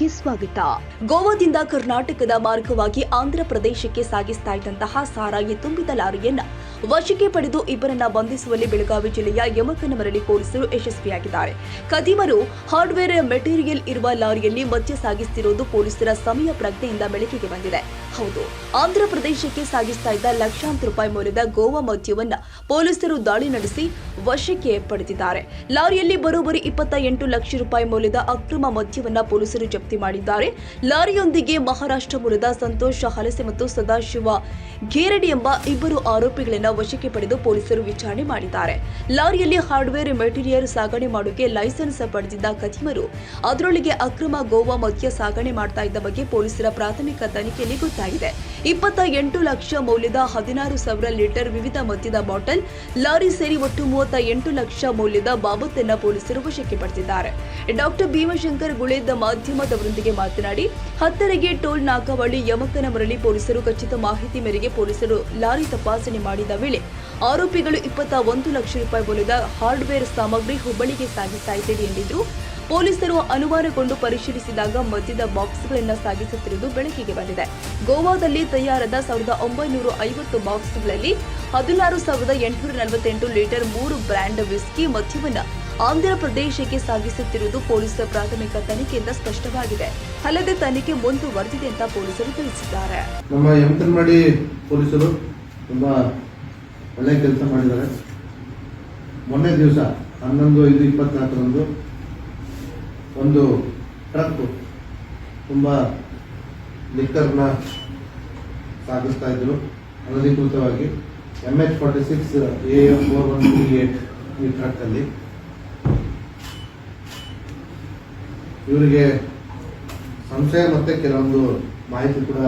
ನ್ಯೂಸ್ಗೆ ಸ್ವಾಗತ. ಗೋವಾದಿಂದ ಕರ್ನಾಟಕದ ಮಾರ್ಗವಾಗಿ ಆಂಧ್ರ ಪ್ರದೇಶಕ್ಕೆ ಸಾಗಿಸ್ತಾ ಇದ್ದಂತಹ ಸಾರಾಯಿ ತುಂಬಿದ ಲಾರಿಯನ್ನ ವಶಕ್ಕೆ ಪಡೆದು ಇಬ್ಬರನ್ನ ಬಂಧಿಸುವಲ್ಲಿ ಬೆಳಗಾವಿ ಜಿಲ್ಲೆಯ ಯಮಕನಮರಳಿ ಪೊಲೀಸರು ಯಶಸ್ವಿಯಾಗಿದ್ದಾರೆ. ಕದಿಮರು ಹಾರ್ಡ್ವೇರ್ ಮೆಟೀರಿಯಲ್ ಇರುವ ಲಾರಿಯಲ್ಲಿ ಮದ್ಯ ಸಾಗಿಸುತ್ತಿರುವುದು ಪೊಲೀಸರ ಸಮಯ ಪ್ರಜ್ಞೆಯಿಂದ ಬೆಳಕಿಗೆ ಬಂದಿದೆ. ಹೌದು. ಆಂಧ್ರ ಪ್ರದೇಶಕ್ಕೆ ಸಾಗಿಸ್ತಾ ಇದ್ದ ಲಕ್ಷಾಂತರ ರೂಪಾಯಿ ಮೌಲ್ಯದ ಗೋವಾ ಮದ್ಯವನ್ನ ಪೊಲೀಸರು ದಾಳಿ ನಡೆಸಿ ವಶಕ್ಕೆ ಪಡೆದಿದ್ದಾರೆ. ಲಾರಿಯಲ್ಲಿ ಬರೋಬ್ಬರಿ ಇಪ್ಪತ್ತ ಎಂಟು ಲಕ್ಷ ರೂಪಾಯಿ ಮೌಲ್ಯದ ಅಕ್ರಮ ಮದ್ಯವನ್ನ ಪೊಲೀಸರು ಜಪ್ತಿ ಮಾಡಿದ್ದಾರೆ. ಲಾರಿಯೊಂದಿಗೆ ಮಹಾರಾಷ್ಟ್ರ ಮೂಲದ ಸಂತೋಷ್ ಹಲಸೆ ಮತ್ತು ಸದಾಶಿವ ಘೇರಡಿ ಎಂಬ ಇಬ್ಬರು ಆರೋಪಿಗಳನ್ನ ವಶಕ್ಕೆ ಪಡೆದು ಪೊಲೀಸರು ವಿಚಾರಣೆ ಮಾಡಿದ್ದಾರೆ. ಲಾರಿಯಲ್ಲಿ ಹಾರ್ಡ್ವೇರ್ ಮೆಟೀರಿಯಲ್ ಸಾಗಣೆ ಮಾಡೋಕೆ ಲೈಸೆನ್ಸ್ ಪಡೆದಿದ್ದ ಕದಿಮರು, ಅದರೊಳಗೆ ಅಕ್ರಮ ಗೋವಾ ಮದ್ಯ ಸಾಗಣೆ ಮಾಡ್ತಾ ಇದ್ದ ಬಗ್ಗೆ ಪೊಲೀಸರ ಪ್ರಾಥಮಿಕ ತನಿಖೆಯಲ್ಲಿ ಗೊತ್ತಾಗಿದೆ. ಇಪ್ಪತ್ತ ಎಂಟು ಲಕ್ಷ ಮೌಲ್ಯದ ಹದಿನಾರು ಸಾವಿರ ಲೀಟರ್ ವಿವಿಧ ಮದ್ಯದ ಬಾಟಲ್, ಲಾರಿ ಸೇರಿ ಒಟ್ಟು ಮೂವತ್ತ ಎಂಟು ಲಕ್ಷ ಮೌಲ್ಯದ ಬಾಬತ್ತನ್ನ ಪೊಲೀಸರು ವಶಕ್ಕೆ ಪಡೆದಿದ್ದಾರೆ ಡಾಕ್ಟರ್ ಭೀಮಶಂಕರ್ ಗುಳೇದ ಮಾಧ್ಯಮದವರೊಂದಿಗೆ ಮಾತನಾಡಿ, ಹತ್ತರಿಗೆ ಟೋಲ್ ನಾಗವಳ್ಳಿ ಯಮಕನ ಮರಳಿ ಪೊಲೀಸರು ಖಚಿತ ಮಾಹಿತಿ ಮೇರೆಗೆ ಪೊಲೀಸರು ಲಾರಿ ತಪಾಸಣೆ ಮಾಡಿದ ವೇಳೆ ಆರೋಪಿಗಳು ಇಪ್ಪತ್ತ ಒಂದು ಲಕ್ಷ ರೂಪಾಯಿ ಮೌಲ್ಯದ ಹಾರ್ಡ್ವೇರ್ ಸಾಮಗ್ರಿ ಹುಬ್ಬಳ್ಳಿಗೆ ಸಾಗಿಸ್ತಾ ಇದ್ದೇವೆ ಎಂದಿದ್ರು. ಪೊಲೀಸರು ಅನುಮಾನಗೊಂಡು ಪರಿಶೀಲಿಸಿದಾಗ ಮದ್ಯದ ಬಾಕ್ಸ್ಗಳನ್ನು ಸಾಗಿಸುತ್ತಿರುವುದು ಬೆಳಕಿಗೆ ಬಂದಿದೆ. ಗೋವಾದಲ್ಲಿ ತಯಾರಾದ ಸಾವಿರದ ಒಂಬೈನೂರ ಐವತ್ತು ಬಾಕ್ಸ್ಗಳಲ್ಲಿ ಹದಿನಾರು ಸಾವಿರದ ಎಂಟುನೂರ ನಲವತ್ತೆಂಟು ಲೀಟರ್ ಮೂರು ಬ್ರ್ಯಾಂಡ್ ವಿಸ್ಕಿ ಮದ್ಯವನ್ನು ಆಂಧ್ರ ಪ್ರದೇಶಕ್ಕೆ ಸಾಗಿಸುತ್ತಿರುವುದು ಪೊಲೀಸರ ಪ್ರಾಥಮಿಕ ತನಿಖೆಯಿಂದ ಸ್ಪಷ್ಟವಾಗಿದೆ. ಅಲ್ಲದೆ ತನಿಖೆ ಮುಂದುವರೆದಿದೆ ಅಂತ ಪೊಲೀಸರು ತಿಳಿಸಿದ್ದಾರೆ. ನಮ್ಮ ಪೊಲೀಸರು ತುಂಬಾ ಒಳ್ಳೆಯ ಕೆಲಸ ಮಾಡಿದ್ದಾರೆ. ಮೊನ್ನೆ ದಿವಸ ಹನ್ನೊಂದು ಐದು ಇಪ್ಪತ್ನಾಲ್ಕರಂದು ಒಂದು ಟ್ರಕ್ ತುಂಬ ಲಿಕ್ಕರ್ನ ಸಾಗಿಸ್ತಾ ಇದ್ರು. ಅನಧಿಕೃತವಾಗಿ M H forty six A four one three eight ಈ ಟ್ರಕ್ಕಲ್ಲಿ. ಇವರಿಗೆ ಸಂಶಯ ಮತ್ತೆ ಕೆಲವೊಂದು ಮಾಹಿತಿ ಕೂಡ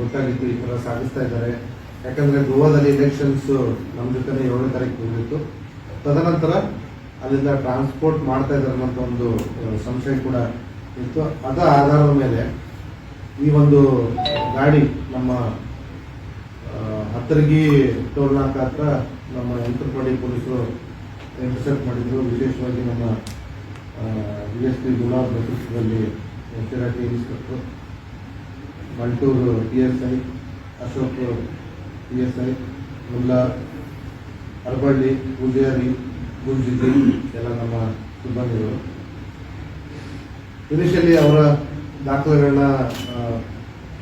ಗೊತ್ತಾಗಿತ್ತು ಈ ಥರ ಸಾಗಿಸ್ತಾ ಇದ್ದಾರೆ. ಯಾಕಂದ್ರೆ ಗೋವಾದಲ್ಲಿ ಎಲೆಕ್ಷನ್ಸ್ ನಮ್ಮ ಜೊತೆ ಏಳನೇ ತಾರೀಕು ಬಂದಿತ್ತು ತದನಂತರ ಅಲ್ಲಿಂದ ಟ್ರಾನ್ಸ್ಪೋರ್ಟ್ ಮಾಡ್ತಾ ಇದ್ದಾರೆ ಅಂತ ಒಂದು ಸಂಶಯ ಕೂಡ ಇತ್ತು. ಅದ ಆಧಾರದ ಮೇಲೆ ಈ ಒಂದು ಗಾಡಿ ನಮ್ಮ ಹತ್ತರಗಿ ಟೋಲ್ ನಾಕ ಹತ್ರ ನಮ್ಮ ಯಂತ್ರಪಡಿ ಪೊಲೀಸರು ಇಂಟರ್ಸೆಪ್ಟ್ ಮಾಡಿದ್ರು. ವಿಶೇಷವಾಗಿ ನಮ್ಮ ಡಿ ಎಸ್ ಪಿ ಗುಲಾಬ್ ನೇತೃತ್ವದಲ್ಲಿ Sirati inspector, Malturu T S I, Ashok T S I, Mulla, Araballi Pujari ಗುಂಜಿದ್ದಿ ಎಲ್ಲ ನಮ್ಮ ಸಿಬ್ಬಂದಿಗಳು. ಇನಿಷಿಯಲಿ ಅವರ ದಾಖಲೆಗಳನ್ನ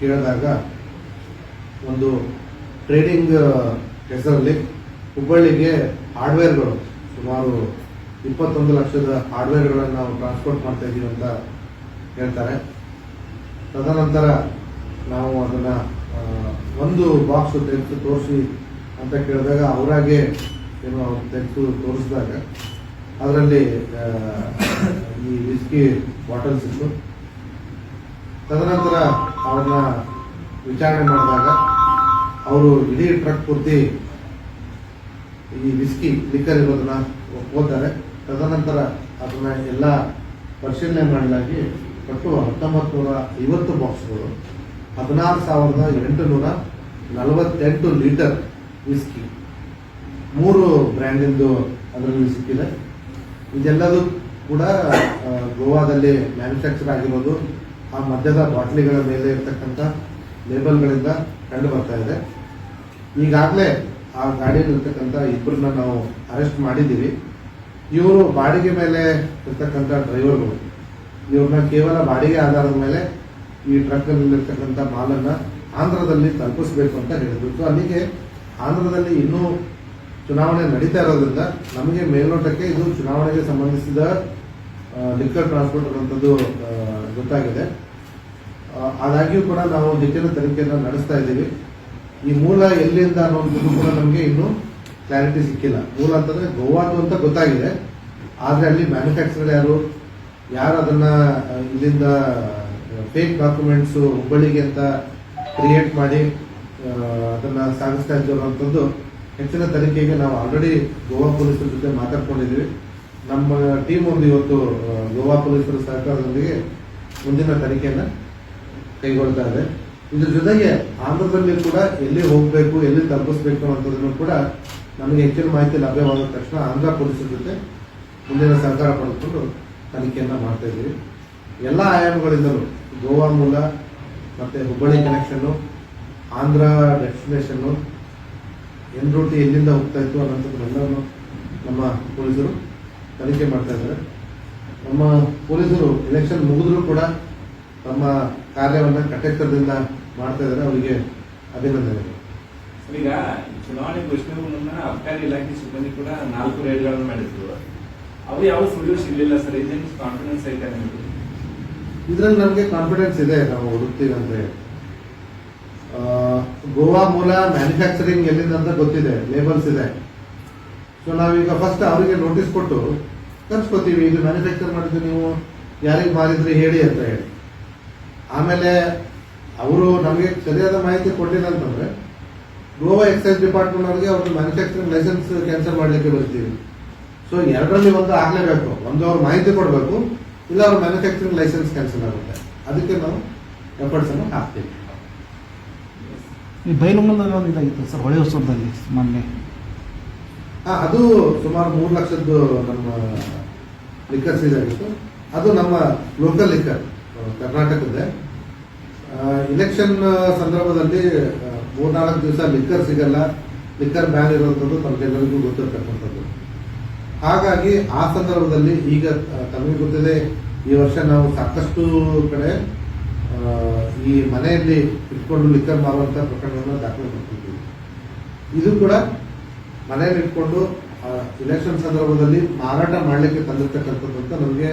ಕೇಳಿದಾಗ ಒಂದು ಟ್ರೇಡಿಂಗ್ ಹೆಸರಲ್ಲಿ ಹುಬ್ಬಳ್ಳಿಗೆ ಹಾರ್ಡ್ವೇರ್ಗಳು ಸುಮಾರು ಇಪ್ಪತ್ತೊಂದು ಲಕ್ಷದ ಹಾರ್ಡ್ವೇರ್ಗಳನ್ನು ನಾವು ಟ್ರಾನ್ಸ್ಪೋರ್ಟ್ ಮಾಡ್ತಾ ಇದ್ದೀವಿ ಅಂತ ಹೇಳ್ತಾರೆ. ತದನಂತರ ನಾವು ಅದನ್ನು ಒಂದು ಬಾಕ್ಸ್ ತೆಗೆದು ತೋರಿಸಿ ಅಂತ ಕೇಳಿದಾಗ ಅವರಾಗೆ ಏನೋ ತೆಗೆದು ತೋರಿಸಿದಾಗ, ಅದರಲ್ಲಿ ಈ ವಿಸ್ಕಿ ಬಾಟಲ್ಸ್ ಇತ್ತು. ತದನಂತರ ಅವ್ರನ್ನ ವಿಚಾರಣೆ ಮಾಡಿದಾಗ, ಅವರು ಇಡೀ ಟ್ರಕ್ ಪೂರ್ತಿ ಈ ವಿಸ್ಕಿ ಲಿಕ್ಕರ್ ಇರೋದನ್ನ ಓದ್ತಾರೆ. ತದನಂತರ ಅದನ್ನ ಎಲ್ಲ ಪರಿಶೀಲನೆ ಮಾಡಲಾಗಿ ಒಟ್ಟು ಹತ್ತೊಂಬತ್ತು ನೂರ ಐವತ್ತು ಬಾಕ್ಸ್ಗಳು. ಹದಿನಾರು ಸಾವಿರದ ಎಂಟುನೂರ ನಲವತ್ತೆಂಟು ಲೀಟರ್ ವಿಸ್ಕಿ ಮೂರು ಬ್ರ್ಯಾಂಡಿಂದು ಅದರಲ್ಲಿ ಸಿಕ್ಕಿದೆ. ಇದೆಲ್ಲದೂ ಕೂಡ ಗೋವಾದಲ್ಲಿ ಮ್ಯಾನುಫ್ಯಾಕ್ಚರ್ ಆಗಿರೋದು, ಆ ಮದ್ಯದ ಬಾಟ್ಲಿಗಳ ಮೇಲೆ ಇರತಕ್ಕಂಥ ಲೇಬಲ್ಗಳಿಂದ ಕಂಡು ಬರ್ತಾ ಇದೆ. ಈಗಾಗಲೇ ಆ ಗಾಡಿಯಲ್ಲಿ ಇರ್ತಕ್ಕಂಥ ಇಬ್ಬರನ್ನ ನಾವು ಅರೆಸ್ಟ್ ಮಾಡಿದ್ದೀವಿ. ಇವರು ಬಾಡಿಗೆ ಮೇಲೆ ಇರ್ತಕ್ಕಂಥ ಡ್ರೈವರ್ಗಳು ಇವ್ರನ್ನ ಕೇವಲ ಬಾಡಿಗೆ ಆಧಾರದ ಮೇಲೆ ಈ ಟ್ರಕ್ ಮಾಲನ್ನು ಆಂಧ್ರದಲ್ಲಿ ತಲುಪಿಸ್ಬೇಕು ಅಂತ ಹೇಳಿದ್ರು. ಅಲ್ಲಿಗೆ ಆಂಧ್ರದಲ್ಲಿ ಇನ್ನೂ ಚುನಾವಣೆ ನಡೀತಾ ಇರೋದ್ರಿಂದ ನಮಗೆ ಮೇಲ್ನೋಟಕ್ಕೆ ಇದು ಚುನಾವಣೆಗೆ ಸಂಬಂಧಿಸಿದ ಲಿಕ್ಕರ್ ಟ್ರಾನ್ಸ್ಪೋರ್ಟ್ ಅನ್ನೋಂಥದ್ದು ಗೊತ್ತಾಗಿದೆ. ಆದಾಗ್ಯೂ ಕೂಡ ನಾವು ಹೆಚ್ಚಿನ ತನಿಖೆಯನ್ನು ನಡೆಸ್ತಾ ಇದ್ದೀವಿ. ಈ ಮೂಲ ಎಲ್ಲಿಂದ ಅನ್ನೋದು ಕೂಡ ನಮಗೆ ಇನ್ನೂ ಕ್ಲಾರಿಟಿ ಸಿಕ್ಕಿಲ್ಲ. ಮೂಲ ಅಂತಂದ್ರೆ ಗೋವಾದು ಅಂತ ಗೊತ್ತಾಗಿದೆ. ಆದರೆ ಅಲ್ಲಿ ಮ್ಯಾನುಫ್ಯಾಕ್ಚರ್ ಯಾರು? ಯಾರು ಅದನ್ನ ಇಲ್ಲಿಂದ ಫೇಕ್ ಡಾಕ್ಯುಮೆಂಟ್ಸ್ ಹುಬ್ಬಳ್ಳಿಗೆ ಅಂತ ಕ್ರಿಯೇಟ್ ಮಾಡಿ ಅದನ್ನ ಸಾಗಿಸ್ತಾ ಇದ್ದರು ಅನ್ನೋಂಥದ್ದು ಹೆಚ್ಚಿನ ತನಿಖೆಗೆ ನಾವು ಆಲ್ರೆಡಿ ಗೋವಾ ಪೊಲೀಸರ ಜೊತೆ ಮಾತಾಡ್ಕೊಂಡಿದ್ದೀವಿ. ನಮ್ಮ ಟೀಮ್ ಒಂದು ಇವತ್ತು ಗೋವಾ ಪೊಲೀಸರ ಸಹಕಾರದೊಂದಿಗೆ ಮುಂದಿನ ತನಿಖೆಯನ್ನು ಕೈಗೊಳ್ತಾ ಇದೆ. ಇದ್ರ ಜೊತೆಗೆ ಆಂಧ್ರದಲ್ಲಿ ಕೂಡ ಎಲ್ಲಿ ಹೋಗಬೇಕು, ಎಲ್ಲಿ ತಲುಪಿಸ್ಬೇಕು ಅನ್ನೋದನ್ನು ಕೂಡ ನಮಗೆ ಹೆಚ್ಚಿನ ಮಾಹಿತಿ ಲಭ್ಯವಾದ ತಕ್ಷಣ ಆಂಧ್ರ ಪೊಲೀಸರ ಜೊತೆ ಮುಂದಿನ ಸಹಕಾರ ಪಡೆದುಕೊಂಡು ತನಿಖೆಯನ್ನು ಮಾಡ್ತಾ ಇದ್ದೀವಿ. ಎಲ್ಲ ಆಯಾಮಗಳಿಂದಲೂ ಗೋವಾ ಮೂಲ ಮತ್ತು ಹುಬ್ಬಳ್ಳಿ ಕನೆಕ್ಷನ್ನು ಆಂಧ್ರ ಡೆಸ್ಟಿನೇಷನ್ನು ಎನ್ ರೂಟಿ ಎಲ್ಲಿಂದ ಹೋಗ್ತಾ ಇತ್ತು ಅನ್ನೋಂಥದ್ದನ್ನೆಲ್ಲವನ್ನು ನಮ್ಮ ಪೊಲೀಸರು ತನಿಖೆ ಮಾಡ್ತಾ ಇದ್ದಾರೆ. ನಮ್ಮ ಪೊಲೀಸರು ಎಲೆಕ್ಷನ್ ಮುಗಿದ್ರೂ ಕೂಡ ತಮ್ಮ ಕಾರ್ಯವನ್ನು ಕಟ್ಟೆಚ್ಚರದಿಂದ ಮಾಡ್ತಾ ಇದ್ದಾರೆ. ಅವರಿಗೆ ಅಭಿನಂದನೆಗಳು. ಈಗ ಚುನಾವಣೆ ಪ್ರಶ್ನೆಗೂ ಮುನ್ನ ಅಬಕಾರಿ ಇಲಾಖೆ ಸಿಬ್ಬಂದಿ ಕೂಡ ನಾಲ್ಕು ರೈಡ್ಗಳನ್ನು ಮಾಡಿದ್ರು. ಅವು ಯಾವ ಸುಳ್ಳು ಸಿಗಲಿಲ್ಲ ಸರ್? ಇದೇನು ಕಾನ್ಫಿಡೆನ್ಸ್ ಐತೆ ಇದ್ರಲ್ಲಿ ಇದರಲ್ಲಿ ನಮಗೆ ಕಾನ್ಫಿಡೆನ್ಸ್ ಇದೆ. ನಾವು ಹುಡುಕ್ತೀವಿ ಅಂತ ಹೇಳಿ. ಆ, ಗೋವಾ ಮೂಲ ಮ್ಯಾನುಫ್ಯಾಕ್ಚರಿಂಗ್ ಎಲ್ಲಿಂದ ಅಂತ ಗೊತ್ತಿದೆ ಲೇಬಲ್ಸ್ ಇದೆ. ಸೊ ನಾವೀಗ ಫಸ್ಟ್ ಅವರಿಗೆ ನೋಟಿಸ್ ಕೊಟ್ಟು ಕಲ್ಸ್ಕೊತೀವಿ ಇದು ಮ್ಯಾನುಫ್ಯಾಕ್ಚರ್ ಮಾಡಿದ್ದು ನೀವು ಯಾರಿಗೆ ಮಾರಿದ್ರಿ ಹೇಳಿ ಅಂತ ಹೇಳಿ. ಆಮೇಲೆ ಅವರು ನಮಗೆ ಸರಿಯಾದ ಮಾಹಿತಿ ಕೊಟ್ಟಿಲ್ಲ ಅಂತಂದ್ರೆ ಗೋವಾ ಎಕ್ಸೈಸ್ ಡಿಪಾರ್ಟ್ಮೆಂಟ್ ಅವರಿಗೆ ಅವ್ರದ್ದು ಮ್ಯಾನುಫ್ಯಾಕ್ಚರಿಂಗ್ ಲೈಸೆನ್ಸ್ ಕ್ಯಾನ್ಸಲ್ ಮಾಡಲಿಕ್ಕೆ ಬರ್ತೀವಿ ಸೊ ಎರಡರಲ್ಲಿ ಒಂದು ಆಗಲೇಬೇಕು, ಒಂದು ಅವ್ರ ಮಾಹಿತಿ ಕೊಡಬೇಕು, ಇಲ್ಲ ಅವ್ರ ಮ್ಯಾನುಫ್ಯಾಕ್ಚರಿಂಗ್ ಲೈಸೆನ್ಸ್ ಕ್ಯಾನ್ಸಲ್ ಆಗುತ್ತೆ. ಅದಕ್ಕೆ ನಾವು ಎಫರ್ಟ್ಸ್ ಅನ್ನು ಹಾಕ್ತೀವಿ. ಈ ಬೈಲುಂಗಲದಲ್ಲಿ ಒಂದು ಇದಾಗಿತ್ತು ಸರ್, ಹೊಳೆ ಹೊಸದಲ್ಲಿ ಮೊನ್ನೆ. ಅದು ಸುಮಾರು ಮೂರು ಲಕ್ಷದ್ದು ನಮ್ಮ ಲಿಕ್ಕರ್ ಸೀಸ್ ಆಗಿತ್ತು. ಅದು ನಮ್ಮ ಲೋಕಲ್ ಲಿಕ್ಕರ್ ಕರ್ನಾಟಕದ್ದೇ. ಇಲೆಕ್ಷನ್ ಸಂದರ್ಭದಲ್ಲಿ ಮೂರ್ನಾಲ್ಕು ದಿವಸ ಲಿಕ್ಕರ್ ಸಿಗಲ್ಲ ಲಿಕ್ಕರ್ ಬ್ಯಾನ್ ಇರುವಂಥದ್ದು ತಮಗೆಲ್ಲರಿಗೂ ಗೊತ್ತಿರ್ತಕ್ಕಂಥದ್ದು. ಹಾಗಾಗಿ ಆ ಸಂದರ್ಭದಲ್ಲಿ ಈಗ ತಮಗೆ ಗೊತ್ತಿದೆ, ಈ ವರ್ಷ ನಾವು ಸಾಕಷ್ಟು ಕಡೆ ಈ ಮನೆಯಲ್ಲಿ ಇಟ್ಕೊಂಡು ಲಿಕ್ಕರ್ ಮಾರುವಂಥ ಪ್ರಕರಣವನ್ನು ದಾಖಲೆ ಮಾಡ್ತಿದ್ವಿ. ಇದು ಕೂಡ ಮನೆಯಲ್ಲಿ ಇಟ್ಕೊಂಡು ಇಲೆಕ್ಷನ್ ಸಂದರ್ಭದಲ್ಲಿ ಮಾರಾಟ ಮಾಡಲಿಕ್ಕೆ ತಂದಿರ್ತಕ್ಕಂಥದ್ದು ಅಂತ ನಮಗೆ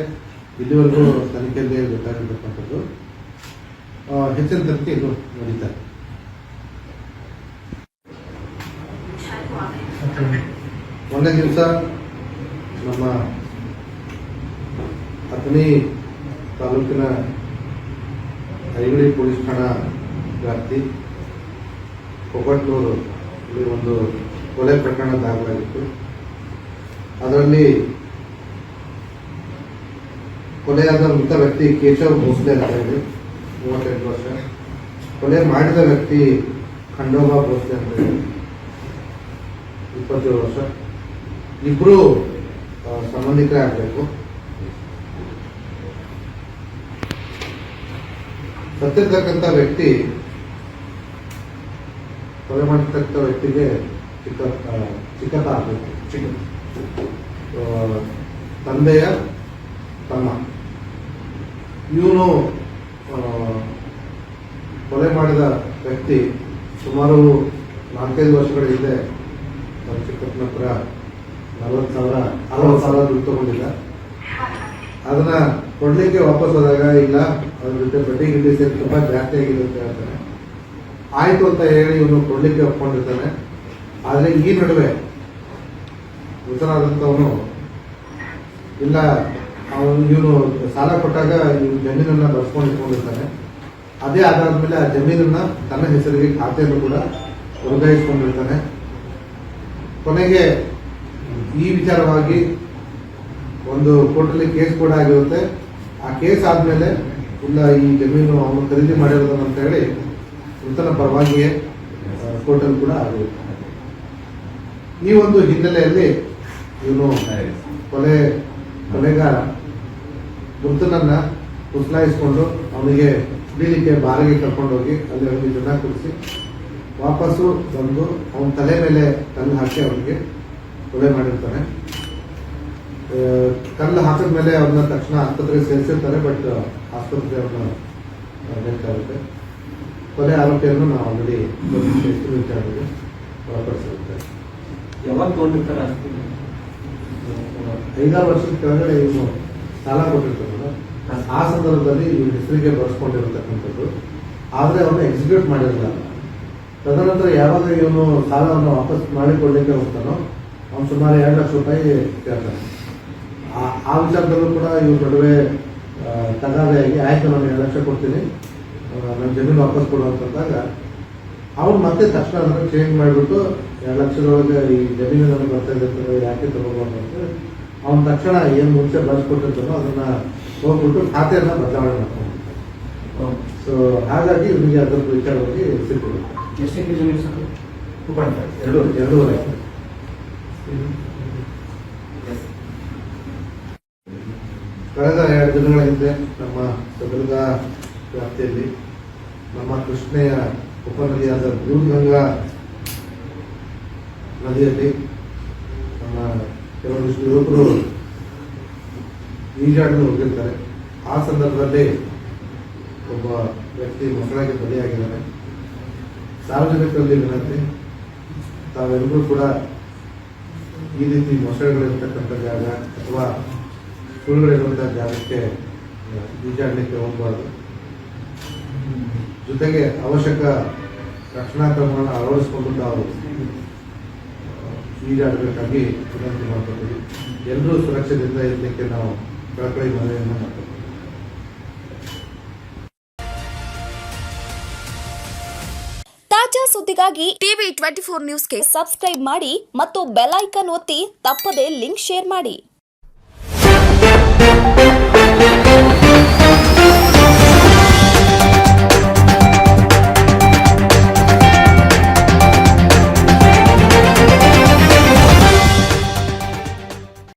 ಇಲ್ಲಿವರೆಗೂ ತನಿಖೆಯಲ್ಲಿ ಗೊತ್ತಾಗಿರ್ತಕ್ಕಂಥದ್ದು. ಹೆಚ್ಚಿನ ತನಿಖೆ ಇದು. ನಡೀತಾರೆ ಒಂದೇ ದಿವಸ ನಮ್ಮ ಅಥಣಿ ತಾಲೂಕಿನ ಐಗಳಿ ಪೊಲೀಸ್ ಠಾಣಾ ವ್ಯಾಪ್ತಿ ಕೊಬ್ಬಟ್ನೂರು ಇಲ್ಲಿ ಒಂದು ಕೊಲೆ ಪ್ರಕರಣ ದಾಖಲಾಗಿತ್ತು. ಅದರಲ್ಲಿ ಕೊಲೆಯಾದ ಮೃತ ವ್ಯಕ್ತಿ ಕೇಶವ್ ಭೋಸ್ಲೆ ಅಂತ ಹೇಳಿ, ಮೂವತ್ತೆಂಟು ವರ್ಷ. ಕೊಲೆ ಮಾಡಿದ ವ್ಯಕ್ತಿ ಖಂಡೋಬಾ ಭೋಸ್ಲೆ ಅಂತ ಹೇಳಿ, ಇಪ್ಪತ್ತೇಳು ವರ್ಷ. ಇಬ್ಬರು ಸಂಬಂಧಿಕರೇ ಆಗಬೇಕು ಸತ್ತಿರ್ತಕ್ಕಂಥ ವ್ಯಕ್ತಿ ಕೊಲೆ ಮಾಡಿರ್ತಕ್ಕಂಥ ವ್ಯಕ್ತಿಗೆ ಚಿಕ್ಕ ಚಿಕ್ಕತ ಆಗಬೇಕು, ಚಿಕ್ಕ. ತಂದೆಯ ತಮ್ಮ. ಇವನು ಕೊಲೆ ಮಾಡಿದ ವ್ಯಕ್ತಿ ಸುಮಾರು ನಾಲ್ಕೈದು ವರ್ಷಗಳ ಹಿಂದೆ ನಮ್ಮ ಚಿಕ್ಕಪ್ಪನ ಹತ್ರ ನಲವತ್ತು ಸಾವಿರ, ಅರವತ್ತು ಸಾವಿರ ದುಡ್ಡು ತಗೊಂಡಿದ್ದ. ಅದನ್ನ ಕೊಡ್ಲಿಕ್ಕೆ ವಾಪಸ್ ಹೋದಾಗ, ಇಲ್ಲ ಅದ್ರ ಜೊತೆ ಬಡ್ಡಿ ಗಿಡ್ಡಿ ಸೇರಿ ತುಂಬಾ ಜಾಸ್ತಿ ಆಗಿದೆ ಅಂತ ಹೇಳ್ತಾನೆ ಆಯ್ತು ಅಂತ ಹೇಳಿ ಇವನು ಕೊಡ್ಲಿಕ್ಕೆ ಒಪ್ಕೊಂಡಿರ್ತಾನೆ. ಆದ್ರೆ ಈ ನಡುವೆ ಉತ್ತರಾದಂತವನು ಇಲ್ಲ, ಅವನು, ಇವನು ಸಾಲ ಕೊಟ್ಟಾಗ ಇವನು ಜಮೀನನ್ನ ಬರ್ಸ್ಕೊಂಡು ಇಟ್ಕೊಂಡಿರ್ತಾನೆ. ಅದೇ ಆಧಾರದ ಮೇಲೆ ಆ ಜಮೀನನ್ನ ತನ್ನ ಹೆಸರಿಗೆ ಖಾತೆಯನ್ನು ಕೂಡ ವರ್ಗಾಯಿಸ್ಕೊಂಡಿರ್ತಾನೆ. ಕೊನೆಗೆ ಈ ವಿಚಾರವಾಗಿ ಒಂದು ಕೋರ್ಟಲ್ಲಿ ಕೇಸ್ ಕೂಡ ಆಗಿರುತ್ತೆ. ಆ ಕೇಸ್ ಆದಮೇಲೆ ಇಲ್ಲ, ಈ ಜಮೀನು ಅವನು ಖರೀದಿ ಮಾಡಿರೋದು ಅಂತ ಹೇಳಿ ಮೃತನ ಪರವಾಗಿಯೇ ಕೋರ್ಟಲ್ಲಿ ಕೂಡ ಆಗಿರುತ್ತೆ ಈ ಒಂದು ಹಿನ್ನೆಲೆಯಲ್ಲಿ ಇವನು ಕೊಲೆ, ಕೊಲೆಗಾರ ಮೃತನನ್ನ ಉಸ್ಲಾಯಿಸ್ಕೊಂಡು ಅವನಿಗೆ ಕುಡಿಲಿಕ್ಕೆ ಬಾರಿಗೆ ಕರ್ಕೊಂಡೋಗಿ ಅಲ್ಲಿ ಅವನಿಗೆ ಜನ ಕುಡಿಸಿ ವಾಪಸ್ಸು ಬಂದು ಅವನ ತಲೆ ಮೇಲೆ ಕಲ್ಲು ಹಾಕಿ ಅವನಿಗೆ ಕೊಲೆ ಮಾಡಿರ್ತಾನೆ. ಕಲ್ಲು ಹಾಕಿದ ಮೇಲೆ ಅವ್ರನ್ನ ತಕ್ಷಣ ಆಸ್ಪತ್ರೆಗೆ ಸೇರಿಸಿರ್ತಾರೆ ಬಟ್ ಆಸ್ಪತ್ರೆ ಅವ್ರನ್ನ ಬೇಕಾಗುತ್ತೆ. ಕೊಲೆ ಆರೋಪಿಯನ್ನು ನಾವು ಆಲ್ರೆಡಿ ವಿಚಾರಣೆಗೆ ಒಳಪಡಿಸಿರುತ್ತೆ ಯಾವಾಗ ತಗೊಂಡಿರ್ತಾರೆ ಐದಾರು ವರ್ಷದ ಕೆಳಗಡೆ ಇವನು ಸಾಲ ಕೊಟ್ಟಿರ್ತಾರಲ್ಲ ಆ ಸಂದರ್ಭದಲ್ಲಿ ಇವ್ರ ಹೆಸರಿಗೆ ಬರ್ಸ್ಕೊಂಡಿರತಕ್ಕಂಥದ್ದು ಆದರೆ ಅವನು ಎಕ್ಸಿಕ್ಯೂಟ್ ಮಾಡಿರಲಿಲ್ಲ ತದನಂತರ ಯಾವಾಗ ಇವನು ಸಾಲವನ್ನು ವಾಪಸ್ ಮಾಡಿಕೊಳ್ಳಿಕ್ಕೆ ಹೋಗ್ತಾನೋ ಅವ್ನು ಸುಮಾರು ಎರಡು ಲಕ್ಷ ರೂಪಾಯಿ ಕೇಳ್ತಾನೆ. ಆ- ವಿಚಾರದಲ್ಲೂ ಕೂಡ ಇವ್ರ ನಡುವೆ ತಗಾದೆಯಾಗಿ ಆಯ್ತು ನಾನು ಎರಡು ಲಕ್ಷ ಕೊಡ್ತೀನಿ. ನನ್ನ ಜಮೀನು ವಾಪಸ್ ಕೊಡು ಅಂತಂದಾಗ ಅವ್ರು ಮತ್ತೆ ತಕ್ಷಣ ಅದನ್ನು ಚೇಂಜ್ ಮಾಡಿಬಿಟ್ಟು ಎರಡು ಲಕ್ಷದೊಳಗೆ ಈ ಜಮೀನು ನನಗೆ ಬರ್ತಾ ಇದೆ ಅಂತಂದ್ರೆ ಯಾಕೆ ತಗೋಬಾರ್ದು ಅಂತ ಅವ್ನ ತಕ್ಷಣ ಏನು ಮುಂಚೆ ಬಳಸ್ಕೊಟ್ಟಿರ್ತಾನೋ ಅದನ್ನ ಹೋಗ್ಬಿಟ್ಟು ಖಾತೆಯನ್ನ ಬದಲಾವಣೆ ಮಾಡ್ಕೊಂಡು ಸೊ ಹಾಗಾಗಿ ಇವನಿಗೆ ಅದರ ವಿಚಾರವಾಗಿ ಸಿಕ್ಕಿರುತ್ತೆ ಎಷ್ಟು ಎರಡು ಎರಡೂವರೆ. ಕಳೆದ ಎರಡು ದಿನಗಳ ಹಿಂದೆ ನಮ್ಮ ಸಬಲಗಾ ವ್ಯಾಪ್ತಿಯಲ್ಲಿ ನಮ್ಮ ಕೃಷ್ಣೆಯ ಉಪನದಿಯಾದ ದೂರ್ಗಂಗಾ ನದಿಯಲ್ಲಿ ನಮ್ಮ ಕೆಲವೊಂದಿಷ್ಟು ಯುವಕರು ಈಜಾಡಲು ಹೋಗಿರ್ತಾರೆ. ಆ ಸಂದರ್ಭದಲ್ಲಿ ಒಬ್ಬ ವ್ಯಕ್ತಿ ಮಕ್ಕಳಾಗಿ ಬಲಿಯಾಗಿದ್ದಾರೆ. ಸಾರ್ವಜನಿಕರಲ್ಲಿ ವಿನಂತಿ, ತಾವೆಲ್ಲರೂ ಕೂಡ ಈ ರೀತಿ ಮೊಸಳೆಗಳಿರ್ತಕ್ಕಂಥ ಜಾಗ ಅಥವಾ ಸುಳ್ಳುಗಳಿರುವಂಥ ಜಾಗಕ್ಕೆ ಈಜಾಡಲಿಕ್ಕೆ ಹೋಗಬಾರ್ದು. ಜೊತೆಗೆ ಅವಶ್ಯಕ ರಕ್ಷಣಾ ಕ್ರಮಗಳನ್ನು ಅಳವಡಿಸಿಕೊಂಡು ನಾವು ಈಜಾಡಬೇಕಾಗಿ ವಿನಂತಿ ಮಾಡ್ಕೊತೀವಿ. ಎಲ್ಲರೂ ಸುರಕ್ಷತೆಯಿಂದ ಇರಲಿಕ್ಕೆ ನಾವು ಕಳಕಳಿ ಮನವಿಯನ್ನು ಮಾಡ್ತೀವಿ ತಾಜಾ ಸುದ್ದಿಗಾಗಿ ಟಿವಿ ಟ್ವೆಂಟಿ ಫೋರ್ ನ್ಯೂಸ್ಗೆ ಸಬ್ಸ್ಕ್ರೈಬ್ ಮಾಡಿ ಮತ್ತು ಬೆಲ್ ಐಕನ್ ಒತ್ತಿ ತಪ್ಪದೇ ಲಿಂಕ್ ಶೇರ್ ಮಾಡಿ. Thank you.